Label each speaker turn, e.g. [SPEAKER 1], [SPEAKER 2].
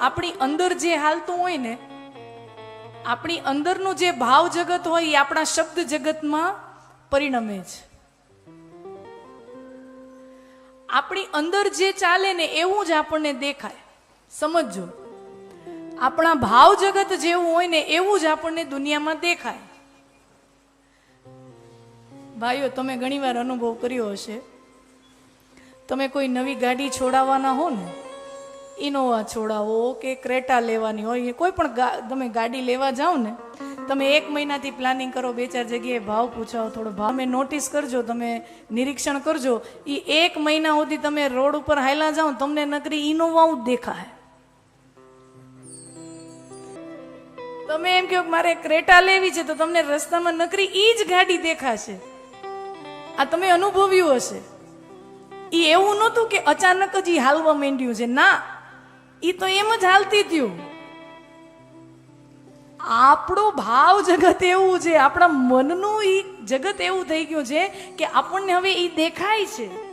[SPEAKER 1] આપણી અંદર જે હાલતું હોય ને, આપણી અંદરનું જે ભાવ જગત હોય એ આપણા શબ્દ જગતમાં પરિણમે છે. આપણી અંદર જે ચાલે ને એવું જ આપણને દેખાય. સમજજો. આપણા ભાવ જગત જેવું હોય ને એવું જ આપણને દુનિયામાં દેખાય. ભાઈઓ, તમે ઘણીવાર અનુભવ કર્યો હશે. તમે કોઈ નવી ગાડી છોડાવવાના હો ને ઇનોવા છોડાવો, કે ક્રેટા લેવાની હોય કોઈ પણ તમે ગાડી લેવા જાઓ ને, તમે એક મહિનાથી પ્લાનિંગ કરો, બે ચાર જગ્યાએ ભાવ પૂછાવો, થોડો ભાવ, તમે નોટિસ કરજો, તમે નિરીક્ષણ કરજો. એ એક મહિના સુધી તમે રોડ ઉપર હાયલા જાઓ, તમને નકરી ઇનોવા જ દેખાય. તમે એમ કહો મારે ક્રેટા લેવી છે, તો તમને રસ્તામાં નકરી ઈ જ ગાડી દેખાશે. આ તમે અનુભવ્યું હશે. એ એવું નહોતું કે અચાનક જ એ હાલવા માંડ્યું છે. ના ઈ તો એમ જ હાલતી થયું. આપણું ભાવ જગત એવું છે, આપણા મનનું એ જગત એવું થઈ ગયું છે કે આપણને હવે એ દેખાય છે.